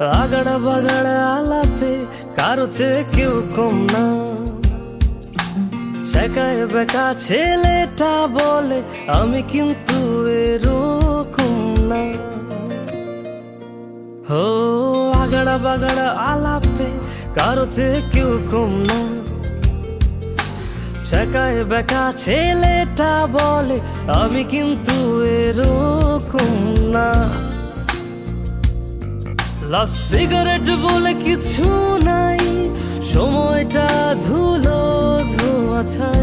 আগড়া বাগড়া আলাপে কারও চেয়ে কেউ কম না ছেকায় বেকা ছেলেটা বলে আমি কিন্তু এরকম না হো আগড়া বাগড়া আলাপে কারও কেউ কম না ছেকায় বেকা ছেলেটা বলে আমি কিন্তু এরকম না লাস্ট সিগারেট বলে কিছু নাই। সময়টা ধুলো ধোয়া ছাই